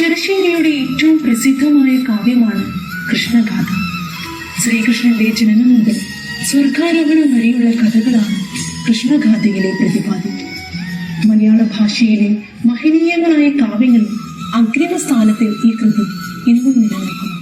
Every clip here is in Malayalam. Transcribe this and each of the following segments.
ചെറുശ്ശേരിയുടെ ഏറ്റവും പ്രസിദ്ധമായ കാവ്യമാണ് കൃഷ്ണഗാഥ. ശ്രീകൃഷ്ണന്റെ ജനനം മുതൽ സ്വർഗാരോഹണം വരെയുള്ള കഥകളാണ് കൃഷ്ണഗാഥയിലെ പ്രതിപാദിക്കുന്നത് മലയാള ഭാഷയിലെ മഹനീയങ്ങളായ കാവ്യങ്ങളിൽ അഗ്രിമ സ്ഥാനത്തിൽ ഈ കൃതി ഇന്നും നിലനിൽക്കുന്നു.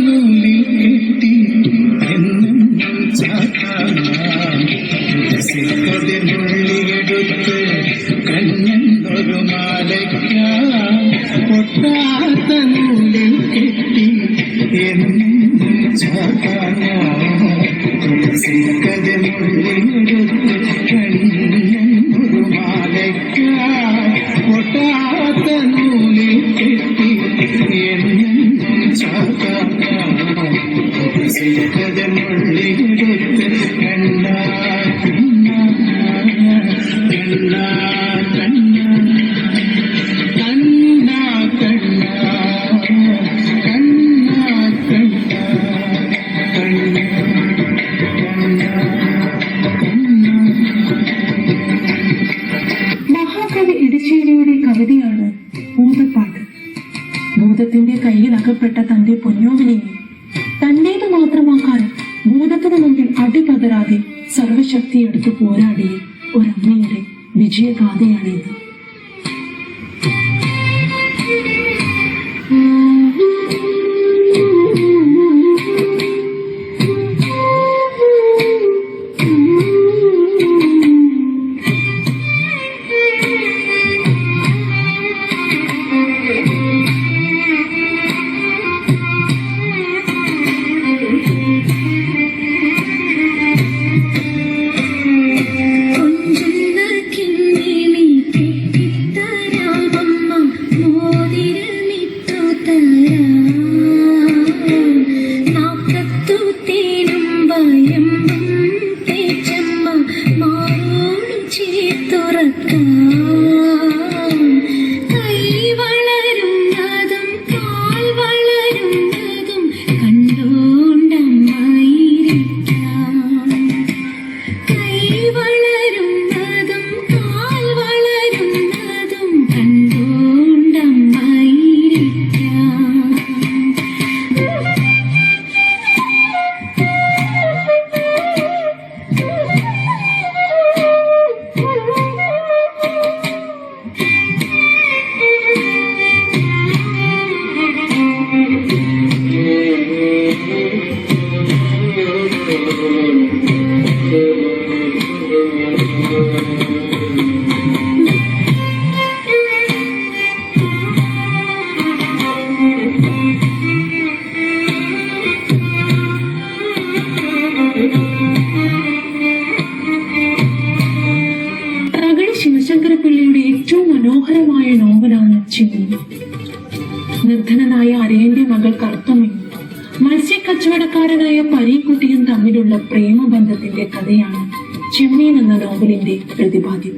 നീട്ടി എന്നും ചാക്കാതെ നുള്ളിയെടുത്ത് കഞ്ഞൊരു മാലയ്ക്ക ഒട്ടാത്ത നൂലിൽ കെട്ടി എന്നും ചാക്കാതെ നുള്ളിയെടുത്ത് കഞ്ഞ കൂടാതെ സർവശക്തിയെടുത്ത് പോരാടിയ ഒരമ്മയുടെ വിജയഗാഥയാണിത്. പ്രേമബന്ധത്തിന്റെ കഥയാണ് ചെമ്മീൻ എന്ന നോവലിന്റെ പ്രതിപാദ്യം.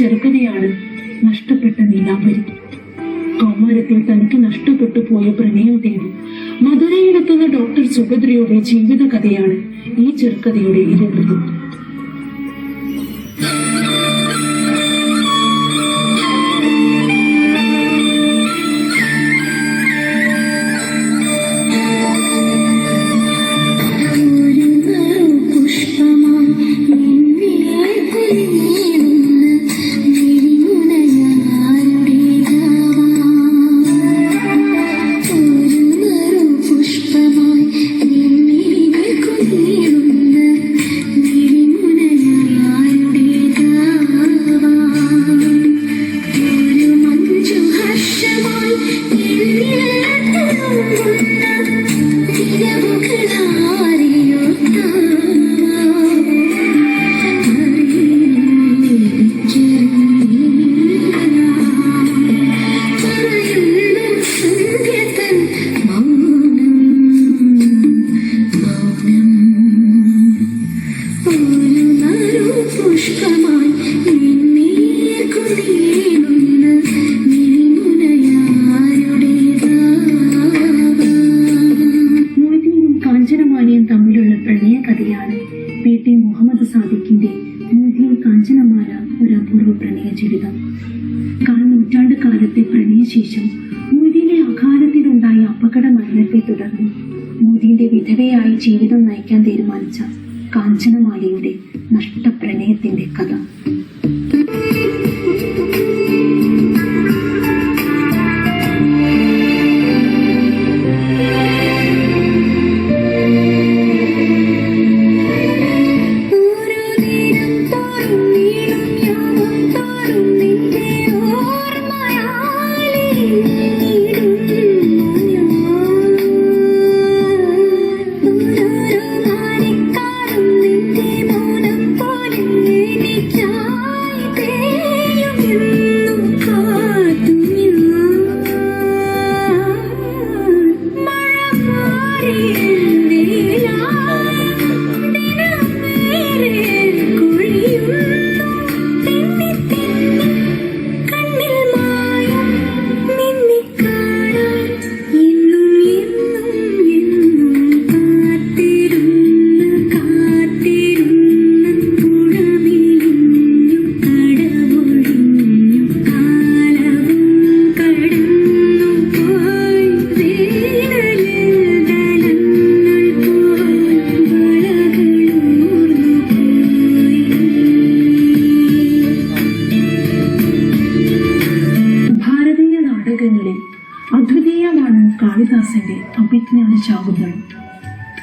ചെറുകഥയാണ് നഷ്ടപ്പെട്ട നീലാംബരി. കൗമാരത്തിൽ തനിക്ക് നഷ്ടപ്പെട്ടു പോയ പ്രണയം തേടി മധുരയിലെത്തുന്ന ഡോക്ടർ സുഭദ്രയുടെ ജീവിത കഥയാണ് ഈ ചെറുകഥയുടെ ഇതിവൃത്തം പി ടി മുഹമ്മദ് സാദിഖിന്റെ മൊയ്തീൻ കാഞ്ചനമാല ഒരു അപൂർവ പ്രണയ ജീവിതം. കാൽ നൂറ്റാണ്ട് കാലത്തെ പ്രണയശേഷം മൊയ്തീന്റെ അകാലത്തിലുണ്ടായ അപകട മരണത്തെ തുടർന്ന് മൊയ്തീന്റെ വിധവയായി ജീവിതം നയിക്കാൻ തീരുമാനിച്ച കാഞ്ചനമാലയുടെ നഷ്ടപ്രണയത്തിന്റെ കഥ.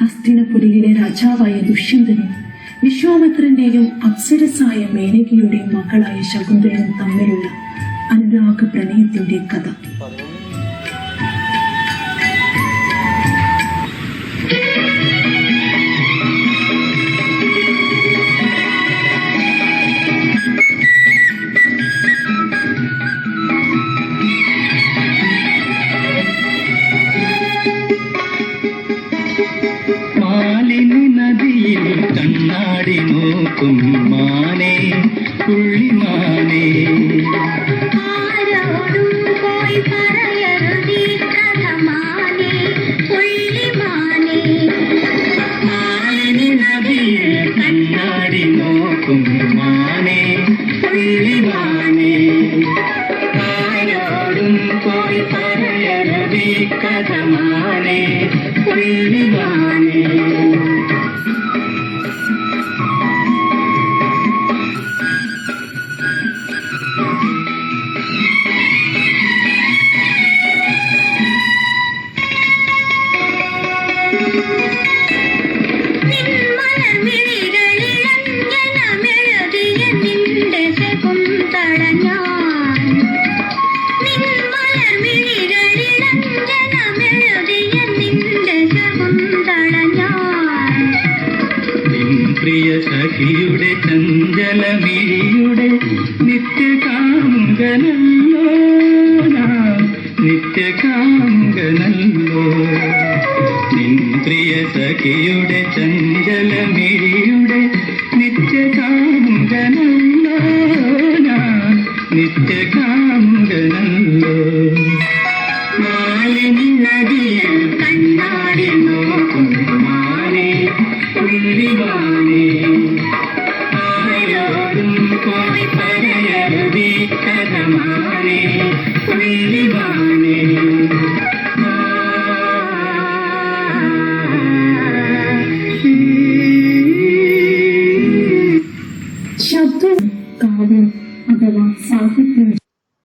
ഹസ്തിനപുരിയിലെ രാജാവായ ദുഷ്യന്തനും വിശ്വാമിത്രന്റെയും അപ്സരസായ മേനകയുടെയും മകളായ ശകുന്തലും തമ്മിലുള്ള അനുരാഗ പ്രണയത്തിന്റെ കഥ. പ്രിയ സഖിയുടെ ചഞ്ചല മിഴിയുടെ നിത്യകാന്തനല്ല നിത്യ